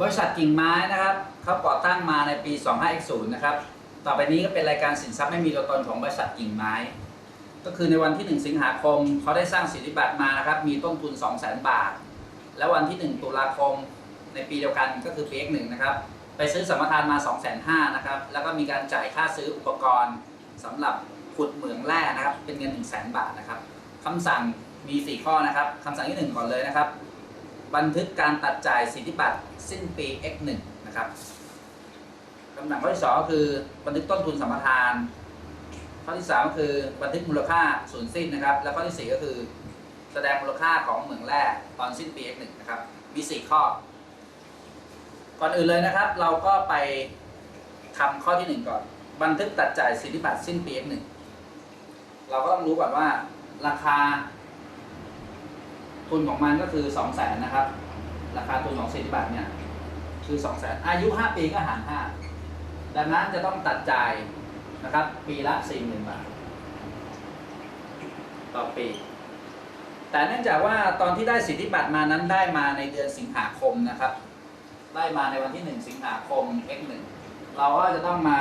บริษัทกิ่งไม้นะครับเขาก่อตั้งมาในปี 2510 นะครับ ต่อไปนี้ก็เป็นรายการสินทรัพย์ไม่มีตัวตนของบริษัทกิ่งไม้ ก็คือในวันที่ 1 สิงหาคมเขาได้สร้างสิทธิบัตรมานะครับ มีต้นทุน 200,000 บาท แล้ววันที่ 1 ตุลาคมในปีเดียวกันก็คือปี X1 นะครับ ไปซื้อสัมปทานมา 250,000นะครับ แล้วก็มีการจ่ายค่าซื้ออุปกรณ์สำหรับขุดเหมืองแร่นะครับ เป็นเงิน 1 0 0 0 0 0 บาทนะครับคำสั่งมี 4 ข้อนะครับคำสั่งที่ 1 ก่อนเลยนะครับ บันทึกการตัดจ่ายสิทธิบัตรสิ้นปี X1 นะครับคำสั่งข้อที่2ก็คือบันทึกต้นทุนสัมปทาน ข้อที่3ก็คือบันทึกมูลค่าสูญสิ้นนะครับ แล้วข้อที่4ก็คือ แสดงมูลค่าของเหมืองแร่ตอนสิ้นปี X1 นะครับมี4ข้อ ก่อนอื่นเลยนะครับ เราก็ไปทำข้อที่1ก่อน บันทึกตัดจ่ายสิทธิบัตรสิ้นปี X1 เราก็ต้องรู้ก่อนว่าราคา ทุนของมันก็คือ2 0 0แสนนะครับ ราคาทุนของสิทธิบัตรเนี่ยคือ2 0 0แสนอายุ5ปีก็หาร5ดังนั้นจะต้องตัดจ่ายนะครับ ปีละ40,000บาท ต่อปี แต่เนื่องจากว่าตอนที่ได้สิทธิบัตรมานั้นได้มาในเดือนสิงหาคมนะครับ ได้มาในวันที่1สิงหาคม X1 เราก็จะต้องมา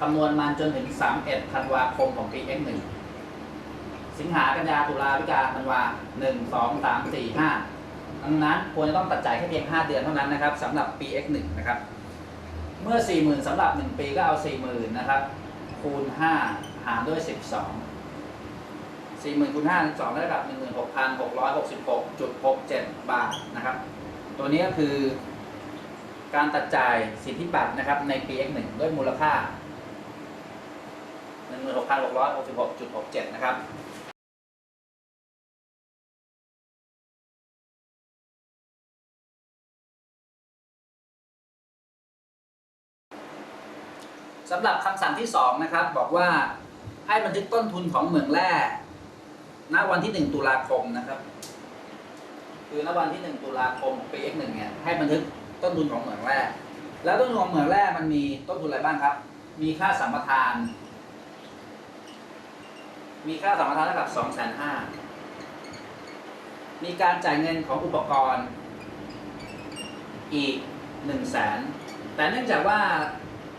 คำนวณมันจนถึง 31ธันวาคมของปี X1 สิงหากันยาตุลาพิกาธันวาหนึ่งสองสามสี่ห้าดังนั้นควรจะต้องตัดจ่ายแค่เพียง 5 เดือนเท่านั้นนะครับสำหรับปี X1 นะครับ เมื่อ 40,000สำหรับ 1 ปีก็เอา 40,000 นะครับ คูณ 5 หารด้วย 12 40,000คูณ5 12ได้กับ16,666.67 บาทนะครับ ตัวนี้ก็คือการตัดจ่ายสิทธิบัตรนะครับในปี X1 ด้วยมูลค่า 16,666.67 นะครับ สำหรับคำสั่งที่2นะครับบอกว่าให้บันทึกต้นทุนของเหมืองแร่ณวันที่ 1 ตุลาคมนะครับ คือณวันที่ 1 ตุลาคมปี X1 เนี่ยให้บันทึกต้นทุนของเหมืองแร่แล้วต้นทุนของเหมืองแร่มันมีต้นทุนอะไรบ้างครับ มีค่าสัมปทาน มีค่าสัมปทานเท่ากับ2 5 0 0 0มีการจ่ายเงินของอุปกรณ์อีก1 0 0 0 0แสนแต่เนื่องจากว่า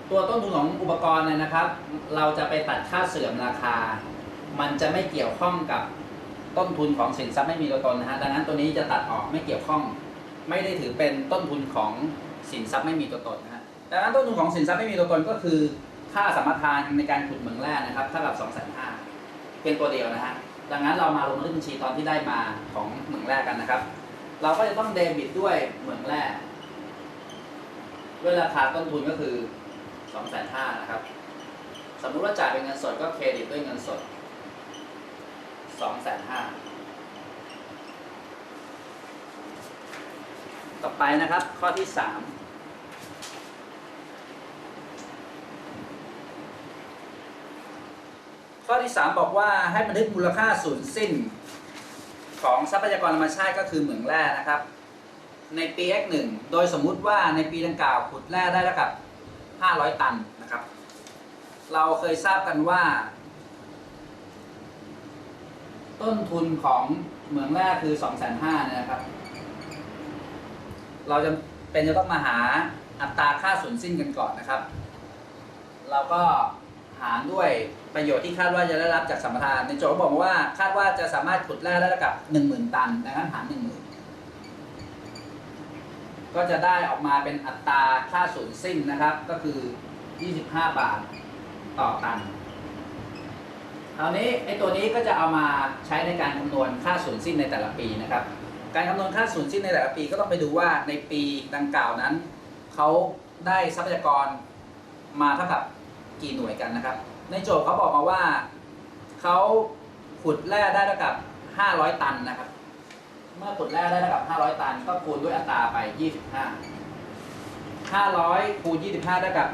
ตัวต้นทุนของอุปกรณ์เนี่ยนะครับ เราจะไปตัดค่าเสื่อมราคา มันจะไม่เกี่ยวข้องกับต้นทุนของสินทรัพย์ไม่มีตัวตนนะฮะดังนั้นตัวนี้จะตัดออกไม่เกี่ยวข้อง ไม่ได้ถือเป็นต้นทุนของสินทรัพย์ไม่มีตัวตนนะฮะดังนั้นต้นทุนของสินทรัพย์ไม่มีตัวตนก็คือ ค่าสัมปทานในการขุดเหมืองแร่นะครับเท่ากับ2 5 0 0 0เป็นตัวเดียวนะฮะดังนั้นเรามาลงบันทึกบัญชีตอนที่ได้มาของเหมืองแร่กันนะครับ เราก็จะต้องเดบิตด้วยเหมืองแร่ด้วยราคาต้นทุนก็คือ 2 5 0 0 0นะครับ สมมุติว่าจ่ายเป็นเงินสดก็เครดิตด้วยเงินสด2 5 0 0 0ต่อไปนะครับ ข้อที่3ข้อที่3บอกว่าให้บันทึกมูลค่าสูญสิ้นของทรัพยากรธรรมชาติก็คือเหมืองแร่นะครับ ในปี X1 โดยสมมุติว่าในปีดังกล่าวขุดแร่ได้แล้วกับ 500 ตันนะครับ เราเคยทราบกันว่า ต้นทุนของเหมืองแร่คือ 2 5 0 0 0นะครับ เราจะเป็นจะต้องมาหาอัตราค่าสูญสิ้นกันก่อนนะครับ เราก็หารด้วยประโยชน์ที่คาดว่าจะได้รับจากสัมปทาน ในโจทย์บอกว่าคาดว่าจะสามารถขุดแร่ได้ระดับ10,000 ตันดังนั้นหาร 10,000 ก็จะได้ออกมาเป็นอัตราค่าสูญสิ้นนะครับ ก็คือ 25 บาทต่อตันคราวนี้ไอ้ตัวนี้ก็จะเอามาใช้ในการคำนวณค่าสูญสิ้นในแต่ละปีนะครับ การคำนวณค่าสูญสิ้นในแต่ละปีก็ต้องไปดูว่าในปีดังกล่าวนั้นเขาได้ทรัพยากรมาเท่ากับกี่หน่วยกันนะครับ ในโจทย์เขาบอกมาว่าเขาขุดแร่ได้เท่ากับ 500 ตันนะครับ เมื่อขุดแร่ได้เท่ากับ 500 ตัน ก็คูณด้วยอัตราไป 25 500 คูณ 25ได้กับ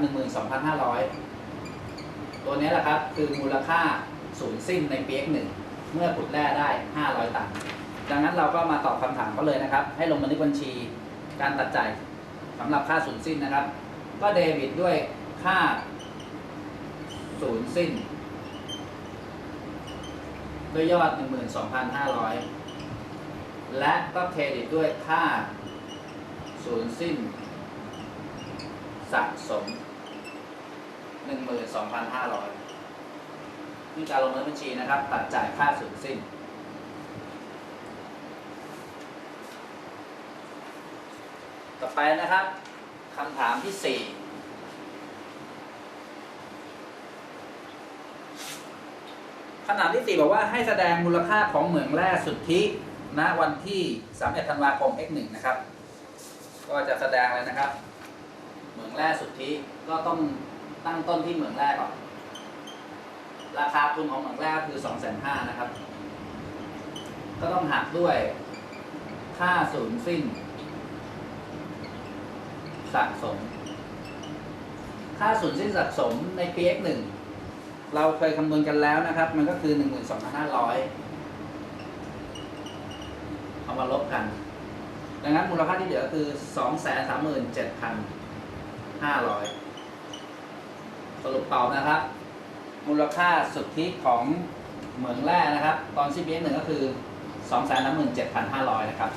12,500 ตัวนี้แหละครับ คือมูลค่าสูญสิ้นในปี X1 เมื่อขุดแร่ได้ 500 ตัน ดังนั้นเราก็มาตอบคำถามเขาเลยนะครับ ให้ลงบันทึกบัญชี การตัดจ่ายสำหรับค่าสูญสิ้นนะครับ ก็เดบิตด้วยค่าสูญสิ้นด้วยยอด 12,500 และก็เครดิตด้วยค่าสูญสิ้น สะสมหนึ่งหมื่นสองพันห้าร้อยนี่การลงเงินบัญชีนะครับ ตัดจ่ายค่าสูญสิ้น ต่อไปนะครับคำถามที่สี่คำถามที่สี่บอกว่าให้แสดงมูลค่าของเหมืองแร่สุทธิ ณวันที่31ธันวาคม x 1 นะครับ ก็จะแสดงเลยนะครับ เหมืองแร่สุทธิก็ต้องตั้งต้นที่เหมืองแร่ก่อน ราคาทุนของเหมืองแร่ก็คือ2 5 0 0 0นะครับ ก็ต้องหักด้วยค่าสูญสิ้น สะสม ค่าสูญสิ้นสะสมในปี X 1 เราเคยคำนวณกันแล้วนะครับ มันก็คือ 12,500 เอามาลบกัน ดังนั้นมูลค่าที่เหลือคือ237,500สรุปเป่านะครับ มูลค่าสุทธิของเหมืองแร่นะครับ ตอน CPX 1ก็คือ237,500นะครับ